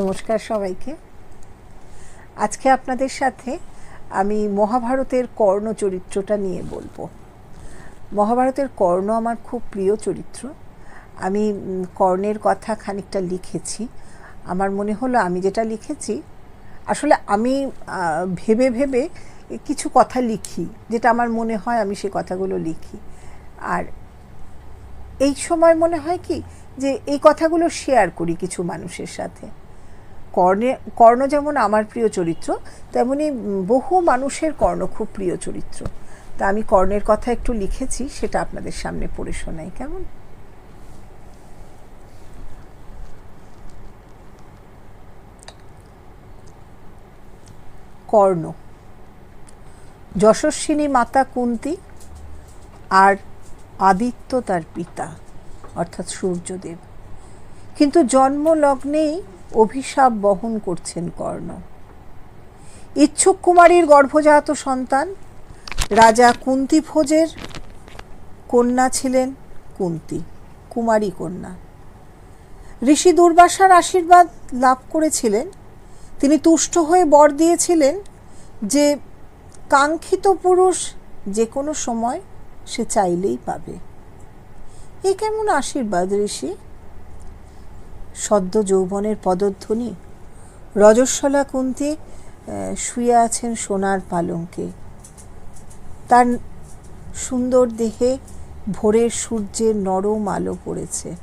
নমস্কার সবাইকে। আজকে আপনাদের সাথে আমি মহাভারতের কর্ণ চরিত্রটা নিয়ে বলব। মহাভারতের কর্ণ আমার খুব প্রিয় চরিত্র। আমি কর্ণের কথা খানিকটা লিখেছি। আমার মনে হলো আমি যেটা লিখেছি, আসলে আমি ভেবে ভেবে কিছু কথা লিখি, যেটা আমার মনে হয় আমি সে কথাগুলো লিখি। আর এই সময় মনে হয় কি, যে এই কথাগুলো শেয়ার করি কিছু মানুষের সাথে। কর্ণে, কর্ণ যেমন আমার প্রিয় চরিত্র, তেমনি বহু মানুষের কর্ণ খুব প্রিয় চরিত্র। তা আমি কর্ণের কথা একটু লিখেছি, সেটা আপনাদের সামনে পড়ে শোনাই, কেমন? কর্ণ। যশস্বিনী মাতা কুন্তি আর আদিত্য তার পিতা, অর্থাৎ সূর্যদেব। কিন্তু জন্মলগ্নেই অভিশাপ বহন করছেন কর্ণ। ইচ্ছুক কুমারীর গর্ভজাত সন্তান, রাজা কুন্তি ভোজের কন্যা ছিলেন কুন্তি, কুমারী কন্যা। ঋষি দুর্বাসার আশীর্বাদ লাভ করেছিলেন। তিনি তুষ্ট হয়ে বর দিয়েছিলেন যে, কাঙ্ক্ষিত পুরুষ যে কোনো সময় সে চাইলেই পাবে। এ কেমন আশীর্বাদ ঋষি? সদ্য যৌবনের পদধ্বনি। রজস্বলা কুন্তি শুয়ে আছেন সোনার পালঙ্কে। তার সুন্দর দেহে ভোরের সূর্যের নরম আলো পড়েছে।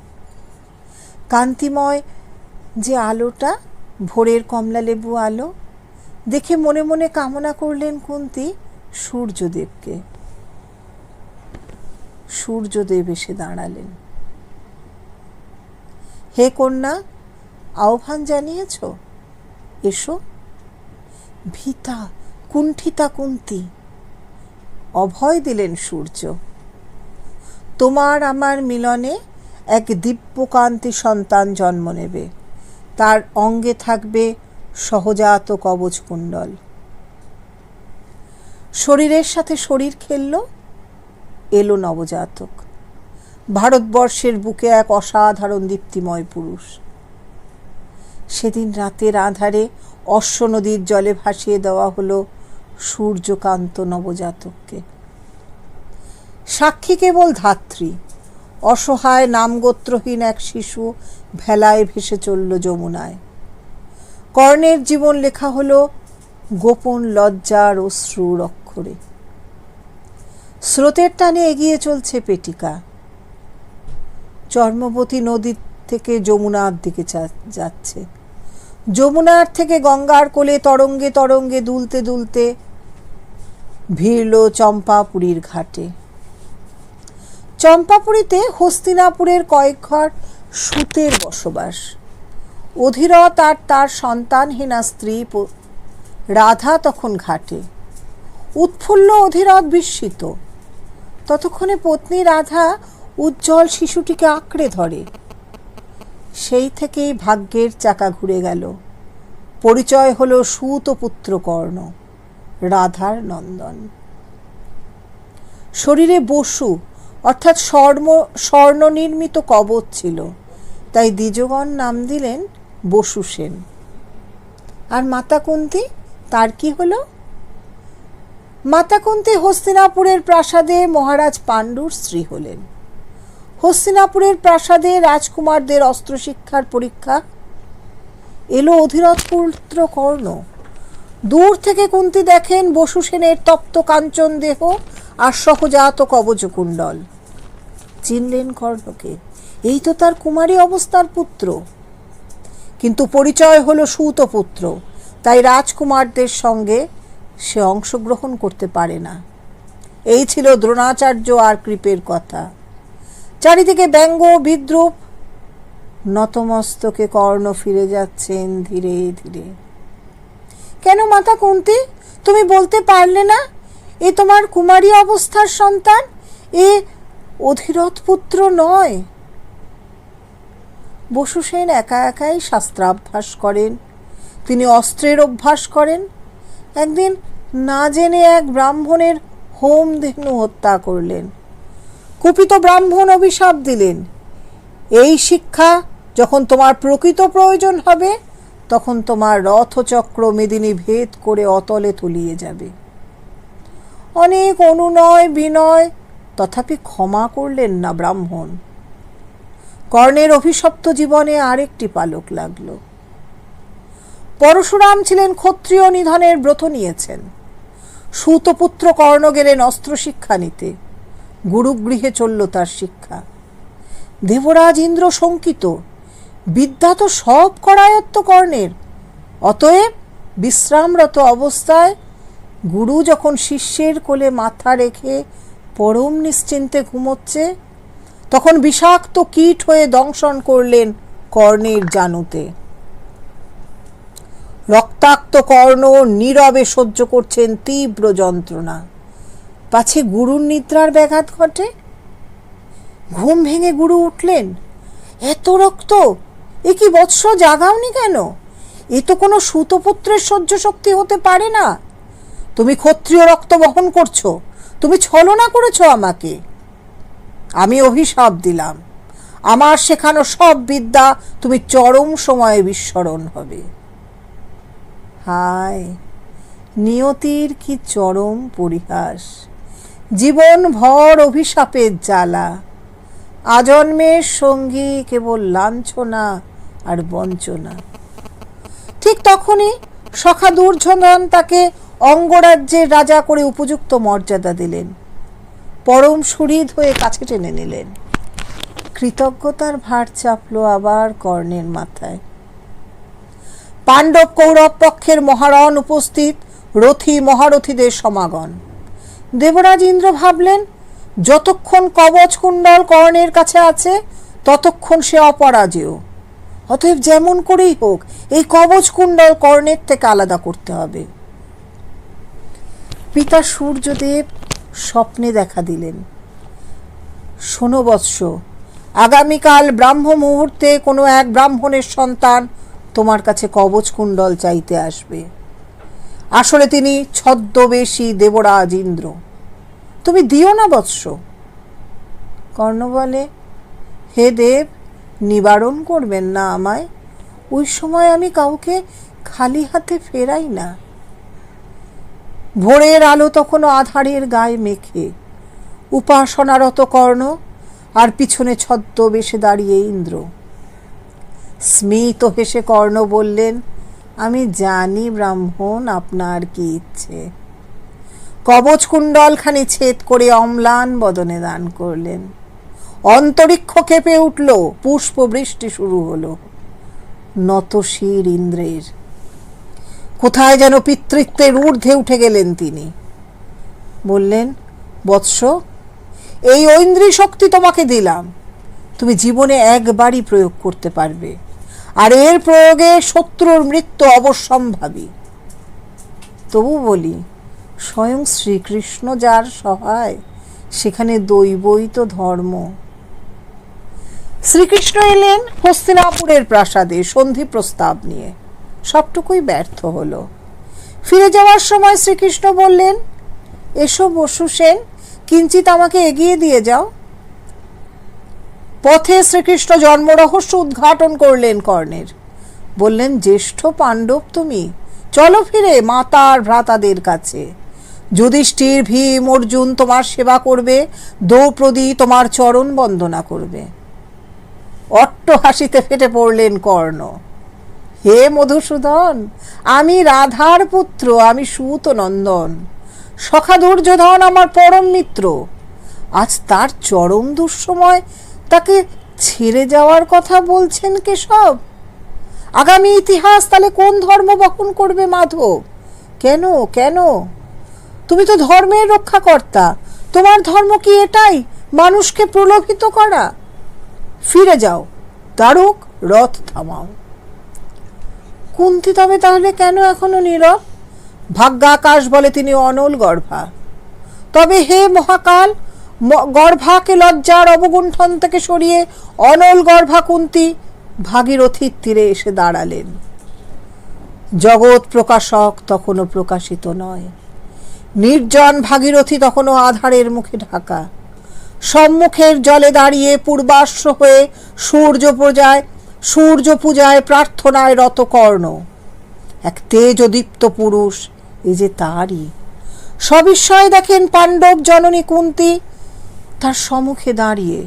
কান্তিময় যে আলোটা, ভোরের কমলালেবু আলো, দেখে মনে মনে কামনা করলেন কুন্তি সূর্যদেবকে। সূর্যদেব এসে দাঁড়ালেন। হে কন্যা, আহ্বান জানিয়েছ? এসো। ভীতা, কুণ্ঠিতা কুন্তি, অভয় দিলেন সূর্য। তোমার আমার মিলনে এক দিব্যকান্তি সন্তান জন্ম নেবে। তার অঙ্গে থাকবে সহজাত কবচ কুণ্ডল। শরীরের সাথে শরীর খেললো, এলো নবজাতক। ভারতবর্ষের বুকে এক অসাধারণ দীপ্তিময় পুরুষ। সেদিন রাতের আধারে অশ্ব নদীর জলে ভাসিয়ে দেওয়া হলো সূর্যকান্ত নবজাতককে। সাক্ষী কেবল ধাত্রী, অসহায় নামগোত্রহীন এক শিশু ভেলায় ভেসে চলল যমুনায়। কর্ণের জীবন লেখা হলো গোপন লজ্জার অশ্রুর অক্ষরে। স্রোতের টানে এগিয়ে চলছে পেটিকা চর্মবতী নদীর থেকে যমুনার দিকে যাচ্ছে। যমুনার থেকে গঙ্গার কোলে তরঙ্গে তরঙ্গে দুলতে দুলতে ভিড়ল চম্পাপুরীর ঘাটে। চম্পাপুরীতে হস্তিনাপুরের কয়েক ঘর সুতের বসবাস। অধীরথ আর তার সন্তানহীনা স্ত্রী রাধা তখন ঘাটে। উৎফুল্ল অধীরথ বিস্মিত। ততক্ষণে পত্নী রাধা উজ্জ্বল শিশুটিকে আঁকড়ে ধরে। সেই থেকেই ভাগ্যের চাকা ঘুরে গেল। পরিচয় হলো সুত পুত্র কর্ণ রাধার নন্দন। শরীরে বসু, অর্থাৎ স্বর্ণ স্বর্ণ নির্মিত কবচ ছিল। তাই দ্বিজগণ নাম দিলেন বসু সেন। আর মাতা কুন্তি তার কি হলো? মাতা কুন্তি হস্তিনাপুরের প্রাসাদে মহারাজ পাণ্ডুর স্ত্রী হলেন। হস্তিনাপুরের প্রাসাদে রাজকুমারদের অস্ত্রশিক্ষার পরীক্ষা। এলো অধীরথ পুত্র কর্ণ। দূর থেকে কুন্তি দেখেন বসু সেনের তপ্ত কাঞ্চন দেহ আর সহজাত কবচকুণ্ডল চিনলেন কর্ণকে। এই তো তার কুমারী অবস্থার পুত্র। কিন্তু পরিচয় হলো সুতপুত্র তাই রাজকুমারদের সঙ্গে সে অংশগ্রহণ করতে পারে না। এই ছিল দ্রোণাচার্য আর কৃপের কথা। চারিদিকে ব্যঙ্গ, বিদ্রুপ। নতমস্তকে কর্ণ ফিরে যাচ্ছেন ধীরে ধীরে। কেন মাতা কুন্তি? তুমি বলতে পারলে না? এ তোমার কুমারী অবস্থার সন্তান? এ অধীরথ পুত্র নয়। বসু সেন একা একাই শাস্ত্রাভ্যাস করেন। তিনি অস্ত্রের অভ্যাস করেন। একদিন না জেনে এক ব্রাহ্মণের হোম ধেনু হত্যা করলেন। কুপিত ব্রাহ্মণ অভিশাপ দিলেন। এই শিক্ষা যখন তোমার প্রকৃত প্রয়োজন হবে, তখন তোমার রথচক্র মেদিনী ভেদ করে অতলে তলিয়ে যাবে। অনেক অনুনয় বিনয় তথাপি ক্ষমা করলেন না ব্রাহ্মণ। কর্ণের অভিশপ্ত জীবনে আরেকটি পালক লাগল। পরশুরাম ছিলেন ক্ষত্রিয় নিধনের ব্রত নিয়েছেন। সুতপুত্র কর্ণ গেলেন অস্ত্র শিক্ষা নিতে। গুরুগৃহে চলল তার শিক্ষা। দেবরাজ ইন্দ্র শঙ্কিত। বিদ্যা তো সব করায়ত্ত কর্ণের। অতএব বিশ্রামরত অবস্থায় গুরু যখন শিষ্যের কোলে মাথা রেখে পরম নিশ্চিন্তে ঘুমোচ্ছে, তখন বিষাক্ত কীট হয়ে দংশন করলেন কর্ণের জানুতে। রক্তাক্ত কর্ণ নীরবে সহ্য করছেন তীব্র যন্ত্রণা। পাছে গুরুর নিদ্রার ব্যাঘাত ঘটে? ঘুম ভেঙে গুরু উঠলেন। এত রক্ত! এ কি বৎস জাগাওনি কেন? এ তো কোনো সুতপুত্রের সহ্য শক্তি হতে পারে না। তুমি ক্ষত্রিয় রক্ত বহন করছ। তুমি ছলনা করেছ আমাকে। আমি অভিশাপ দিলাম। আমার শেখানো সব বিদ্যা তুমি চরম সময়ে বিস্মরণ হবে। হায়, নিয়তির কি চরম পরিহাস! জীবন ভর অভিশাপের জ্বালা। আজন্মের সঙ্গী কেবল লাঞ্ছনা আর বঞ্চনা। ঠিক তখনই সখা দুর্যোধন তাকে অঙ্গরাজ্যের রাজা করে উপযুক্ত মর্যাদা দিলেন। পরম সুহৃদ হয়ে কাছে টেনে নিলেন। কৃতজ্ঞতার ভার চাপলো আবার কর্ণের মাথায়। পাণ্ডব কৌরব পক্ষের মহারণ উপস্থিত রথী মহারথীদের সমাগম। দেবরাজ ইন্দ্র ভাবলেন, যতক্ষণ কবচ কুণ্ডল কর্ণের কাছে আছে, ততক্ষণ সে অপরাজেয়। অতএব যেমন করেই হোক, এই কবচ কুণ্ডল কর্ণের থেকে আলাদা করতে হবে। পিতা সূর্যদেব স্বপ্নে দেখা দিলেন। শোনো বৎস, আগামীকাল ব্রাহ্ম মুহূর্তে কোনো এক ব্রাহ্মণের সন্তান তোমার কাছে কবচ কুণ্ডল চাইতে আসবে। আসলে তিনি ছদ্মবেশী দেবরাজ ইন্দ্র তুমি দিও না বৎস। কর্ণ বলে হে দেব, নিবারণ করবেন না আমায়। ওই সময় আমি কাউকে খালি হাতে ফেরাই না। ভোরের আলো তখনও আধারের গায়ে মেখে। উপাসনারত কর্ণ আর পিছনে ছদ্মবেশে দাঁড়িয়ে ইন্দ্র। স্মিত হেসে কর্ণ বললেন আমি জানি ব্রাহ্মণ আপনার কি ইচ্ছে। কবচ কুণ্ডলখানি ছেদ করে অম্লান বদনে দান করলেন। অন্তরিক্ষ কেঁপে উঠল পুষ্প বৃষ্টি শুরু হলো। নত শির ইন্দ্রের। কোথায় যেন পিতৃত্বের ঊর্ধ্বে উঠে গেলেন তিনি। বললেন, বৎস, এই ঐন্দ্রী শক্তি তোমাকে দিলাম। তুমি জীবনে একবারই প্রয়োগ করতে পারবে। আর এর প্রয়োগে শত্রুর মৃত্যু অবশ্যম্ভাবী। তবু বলি, স্বয়ং শ্রীকৃষ্ণ যার সহায়, সেখানে দৈবই তো ধর্ম। শ্রীকৃষ্ণ এলেন হস্তিনাপুরের প্রাসাদে সন্ধি প্রস্তাব নিয়ে। সবটুকুই ব্যর্থ হলো। ফিরে যাওয়ার সময় শ্রীকৃষ্ণ বললেন, এসো বসু সেন, কিঞ্চিত আমাকে এগিয়ে দিয়ে যাও। পথে শ্রীকৃষ্ণ জন্মরহস্য উদ্ঘাটন করলেন কর্ণের। বললেন, জ্যেষ্ঠ পাণ্ডব তুমি, চলো ফিরে মাতার ভ্রাতাদের কাছে। যুধিষ্ঠির, ভীম, অর্জুন তোমার সেবা করবে, দ্রৌপদী তোমার চরণ বন্দনা করবে। অট্ট হাসিতে ফেটে পড়লেন কর্ণ। হে মধুসূদন, আমি রাধার পুত্র, আমি সুত নন্দন। সখা দুর্যোধন আমার পরম মিত্র। আজ তার চরম দুঃসময় তাকে ছেড়ে যাওয়ার কথা বলছেন কেশব? আগামী ইতিহাস তাহলে কোন ধর্ম বহন করবে মাধব? কেন কেন? তুমি তো ধর্মের রক্ষাকর্তা। তোমার ধর্ম কি এটাই? মানুষকে প্রলোভিত করা? ফিরে যাও, দারুক রথ থামাও। কুন্তি তবে তাহলে কেন এখনও নীরব? ভাগ্যাকাশ বলে তিনি অনল গর্ভা। তবে হে মহাকাল গর্ভাকে লজ্জার অবগুণ্ঠন থেকে সরিয়ে অনল গর্ভা কুন্তি ভাগীরথীর তীরে এসে দাঁড়ালেন। জগৎ প্রকাশক তখনও প্রকাশিত নয়। নির্জন ভাগীরথী তখনও আধারের মুখে ঢাকা। সম্মুখের জলে দাঁড়িয়ে পূর্বাশ্র হয়ে সূর্য প্রজায়, সূর্য পূজায় প্রার্থনায় রত কর্ণ এক তেজদীপ্ত পুরুষ এই যে তারই। সবিস্ময়ে দেখেন পাণ্ডব জননী কুন্তি তার সম্মুখে দাঁড়িয়ে।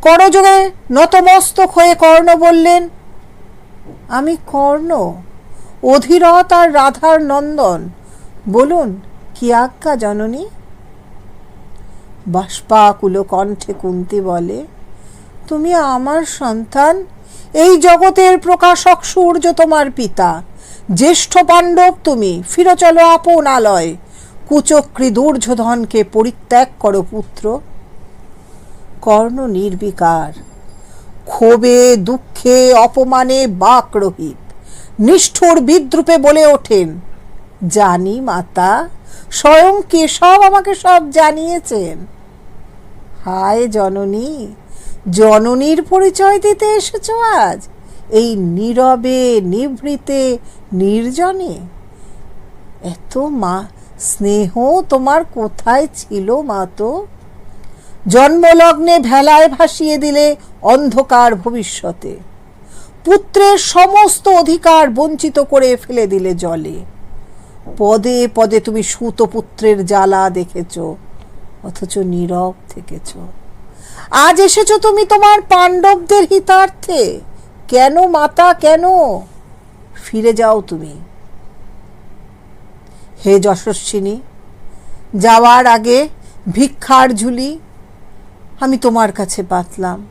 করযোগে নতমস্তক হয়ে কর্ণ বললেন, আমি কর্ণ, অধীরথ আর রাধার নন্দন। বলুন, কি আজ্ঞা জননী? বাষ্পাকুল কণ্ঠে কুন্তি বলে, তুমি আমার সন্তান, এই জগতের প্রকাশক সূর্য তোমার পিতা। জ্যেষ্ঠ পাণ্ডব তুমি, ফিরে চলো আপন আলয়। কুচক্রী দুর্যোধনকে পরিত্যাগ করো পুত্র। কর্ণ নির্বিকার। ক্ষোভে, দুঃখে, অপমানে বাক রহিত। নিষ্ঠুর বিদ্রুপে বলে ওঠেন, জানি মাতা, স্বয়ং কেশব আমাকে সব জানিয়েছেন। হায় জননী, জননীর পরিচয় দিতে এসেছ আজ, এই নীরবে, নিভৃতে, নির্জনে। এত মা, স্নেহ তোমার কোথায় ছিল মা তো? জন্মলগ্নে ভেলায় ভাসিয়ে দিলে অন্ধকার ভবিষ্যতে। পুত্রের সমস্ত অধিকার বঞ্চিত করে ফেলে দিলে জলে। পদে পদে তুমি সুত পুত্রের জ্বালা দেখেছ, অথচ নীরব থেকেছ। আজ এসেছ তুমি তোমার পাণ্ডবদের হিতার্থে। কেন মাতা, কেন? ফিরে যাও তুমি। হে যশস্বিনী, যাওয়ার আগে ভিক্ষার ঝুলি আমি তোমার কাছে পাতলাম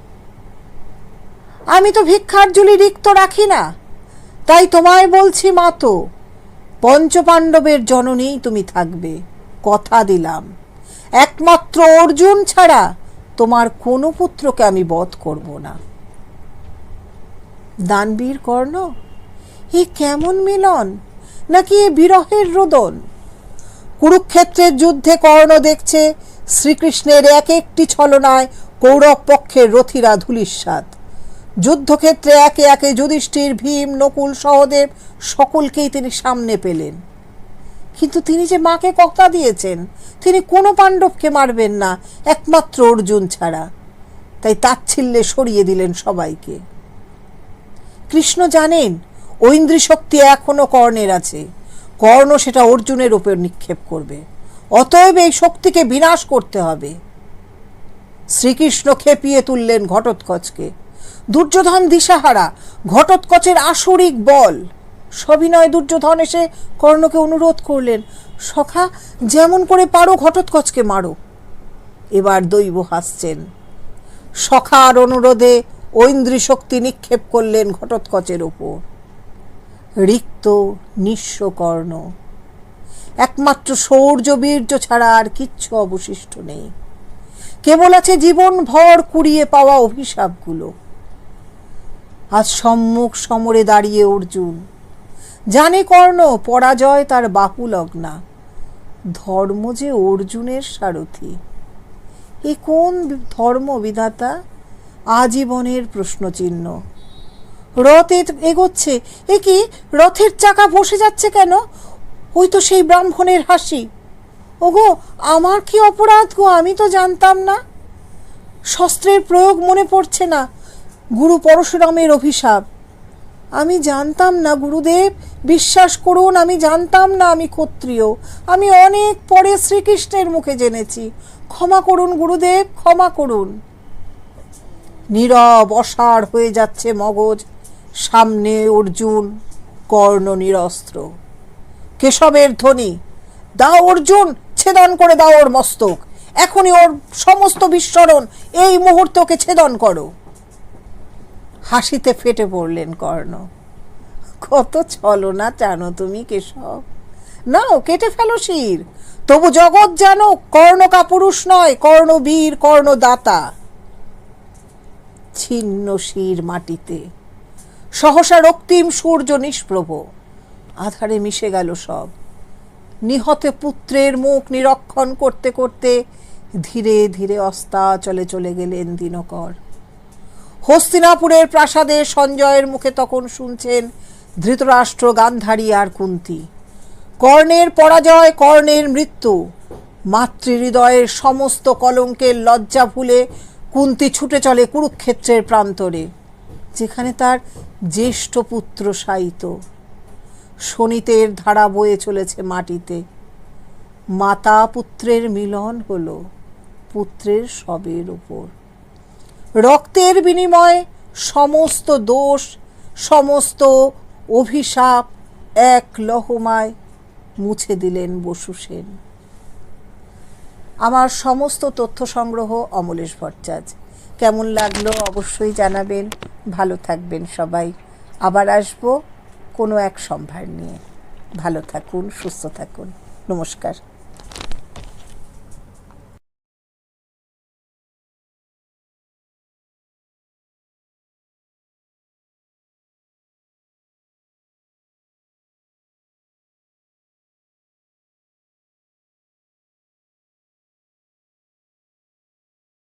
আমি তো ভিক্ষার ঝুলি রিক্ত রাখি না। তাই তোমায় বলছি মাতো পঞ্চপাণ্ডবের জননেই তুমি থাকবে, কথা দিলাম। একমাত্র অর্জুন ছাড়া তোমার কোনো পুত্রকে আমি বধ করব না। দানবীর কর্ণ, এ কেমন মিলন? নাকি এ বিরহের রোদন? কুরুক্ষেত্রের যুদ্ধে কর্ণ দেখছে শ্রীকৃষ্ণের এক একটি ছলনায় কৌরব পক্ষের রথিরা ধুলিস্বাদ যুদ্ধক্ষেত্রে একে একে যুধিষ্ঠির, ভীম, নকুল, সহদেব সকলকেই তিনি সামনে পেলেন। কিন্তু তিনি যে মাকে কথা দিয়েছেন, তিনি কোনো পাণ্ডবকে মারবেন না, একমাত্র অর্জুন ছাড়া। তাই তাচ্ছিল্যে সরিয়ে দিলেন সবাইকে। কৃষ্ণ জানেন ঐন্দ্রী শক্তি এখনও কর্ণের আছে। কর্ণ সেটা অর্জুনের উপর নিক্ষেপ করবে। অতএব এই শক্তিকে বিনাশ করতে হবে। শ্রীকৃষ্ণ খেপিয়ে তুললেন ঘটোৎকচকে। দুর্যোধন দিশাহারা, ঘটোৎকচের আসরিক বল। সবিনয় দুর্যোধন এসে কর্ণকে অনুরোধ করলেন, সখা, যেমন করে পারো ঘটোৎকচকে মারো। এবার দৈব হাসছেন। সখার অনুরোধে ঐন্দ্রী শক্তি নিক্ষেপ করলেন ঘটোৎকচের ওপর। রিক্ত নিঃস্ব কর্ণ একমাত্র শৌর্য বীর্য ছাড়া আর কিচ্ছু অবশিষ্ট নেই। কেবল আছে জীবন ভর কুড়িয়ে পাওয়া অভিশাপগুলো। আজ সম্মুখ সমরে দাঁড়িয়ে অর্জুন। জানে কর্ণ, পরাজয় তার বাহু লগ্না। ধর্ম যে অর্জুনের সারথি। এ কোন ধর্ম বিধাতা? আজীবনের প্রশ্নচিহ্ন। রথ এগোচ্ছে। এ কি? রথের চাকা বসে যাচ্ছে কেন? ওই তো সেই ব্রাহ্মণের হাসি। ওগো, আমার কি অপরাধ গো? আমি তো জানতাম না। শস্ত্রের প্রয়োগ মনে পড়ছে না, গুরু পরশুরামের অভিশাপ। আমি জানতাম না, গুরুদেব, বিশ্বাস করুন, আমি জানতাম না আমি ক্ষত্রিয়। আমি অনেক পরে শ্রীকৃষ্ণের মুখে জেনেছি। ক্ষমা করুন, গুরুদেব, ক্ষমা করুন। নীরব অসার হয়ে যাচ্ছে মগজ, সামনে অর্জুন কর্ণ নিরস্ত্র কেশবের ধ্বনি। দাও অর্জুন, ছেদন করে দাও ওর মস্তক। এখনই ওর সমস্ত বিস্মরণ এই মুহূর্তে ওকে ছেদন করো। হাসিতে ফেটে পড়লেন কর্ণ। কত ছলনা জানো তুমি কেশব। নাও, কেটে ফেলো শির। তবু জগৎ জানো, কর্ণ কাপুরুষ নয় কর্ণবীর কর্ণদাতা ছিন্ন শির মাটিতে। সহসা রক্তিম সূর্য নিষ্প্রভ। আধারে মিশে গেল সব। নিহতে পুত্রের মুখ নিরক্ষণ করতে করতে ধীরে ধীরে অস্তাচলে চলে চলে গেলেন দিনকর। হস্তিনাপুরের প্রাসাদে সঞ্জয়ের মুখে তখন শুনছেন ধৃতরাষ্ট্র গান্ধারী আর কুন্তি। কর্ণের পরাজয়, কর্ণের মৃত্যু। মাতৃহৃদয়ের সমস্ত কলঙ্কের লজ্জা ভুলে কুন্তি ছুটে চলে কুরুক্ষেত্রের প্রান্তরে, যেখানে তার জ্যেষ্ঠ পুত্র শায়িত। শনিতের ধারা বয়ে চলেছে মাটিতে। মাতা পুত্রের মিলন হলো পুত্রের সবের উপর। রক্তের বিনিময়ে সমস্ত দোষ, সমস্ত অভিশাপ এক লহমায় মুছে দিলেন বসু সেন। আমার সমস্ত তথ্য সংগ্রহ অমলেশ ভট্টাচার্য। কেমন লাগল অবশ্যই জানাবেন। ভালো থাকবেন সবাই। আবার আসব কোনো এক সম্ভার নিয়ে ভালো থাকুন সুস্থ থাকুন। নমস্কার।